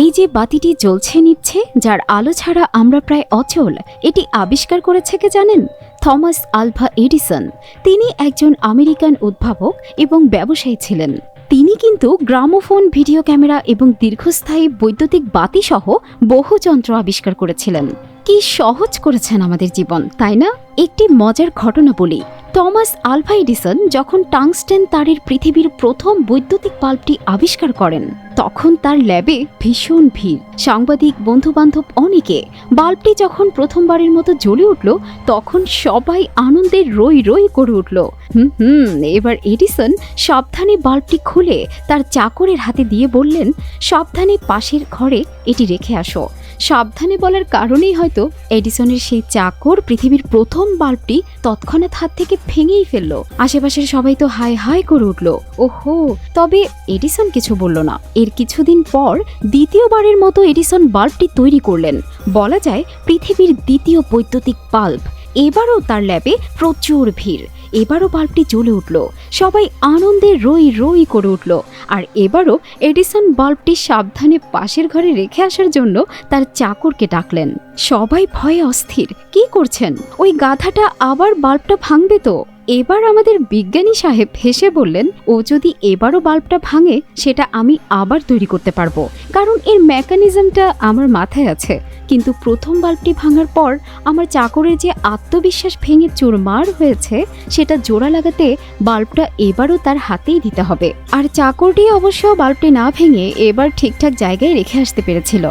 এই যে বাতিটি জ্বলছে নিচ্ছে, যার আলো ছাড়া আমরা প্রায় অচল, এটি আবিষ্কার করেছে কে জানেন? Thomas Alva Edison. তিনি একজন আমেরিকান উদ্ভাবক এবং ব্যবসায়ী ছিলেন। তিনি কিন্তু গ্রামোফোন, ভিডিও ক্যামেরা এবং দীর্ঘস্থায়ী বৈদ্যুতিক বাতি সহ বহু যন্ত্র আবিষ্কার করেছিলেন। কি সহজ করেছেন আমাদের জীবন, তাই না? একটি মজার ঘটনা বলি। টমাস আলভা এডিসন যখন টাংস্টেন তারের পৃথিবীর প্রথম বৈদ্যুতিক বাল্বটি আবিষ্কার করেন, তখন তার ল্যাবে ভীষণ ভিড়। সাংবাদিক, বন্ধুবান্ধব অনেকে বাল্বটি যখন প্রথমবারের মতো জ্বলে উঠল, তখন সবাই আনন্দের রই রই করে উঠল। হুম হুম, এবার এডিসন সাবধানে বাল্বটি খুলে তার চাকরের হাতে দিয়ে বললেন, সাবধানে পাশের ঘরে এটি রেখে আসো। সাবধানে বলার কারণেই হয়তো এডিসনের সেই চাকর পৃথিবীর প্রথম বাল্বটি তৎক্ষণাৎ হাত থেকে ভেঙেই ফেলল। আশেপাশের সবাই তো হাই হাই করে উঠল। ওহো, তবে এডিসন কিছু বলল না। এর কিছুদিন পর দ্বিতীয়বারের মতো এডিসন বাল্বটি তৈরি করলেন। বলা যায় পৃথিবীর দ্বিতীয় বৈদ্যুতিক বাল্ব। এবারও তার ল্যাবে প্রচুর ভিড়। এবারও বাল্বটি জ্বলে উঠল। সবাই আনন্দে রই রই করে উঠল। আর এবারও এডিসন বাল্বটি সাবধানে পাশের ঘরে রেখে আসার জন্য তার চাকরকে ডাকলেন। সবাই ভয়ে অস্থির। কি করছেন? ওই গাধাটা আবার বাল্বটা ভাঙবে তো? এবার আমাদের বিজ্ঞানী সাহেব হেসে বললেন, ও যদি এবারও বাল্বটা ভাঙে, সেটা আমি আবার তৈরি করতে পারব। কারণ এর মেকানিজমটা আমার মাথায় আছে। কিন্তু প্রথম বাল্বটি ভাঙার পর আমার চাকরের যে আত্মবিশ্বাস ভেঙে চোরমার হয়েছে, সেটা জোড়া লাগাতে বাল্বটা এবারও তার হাতেই দিতে হবে। আর চাকরটি অবশ্য বাল্বটি না ভেঙে এবার ঠিকঠাক জায়গায় রেখে আসতে পেরেছিল।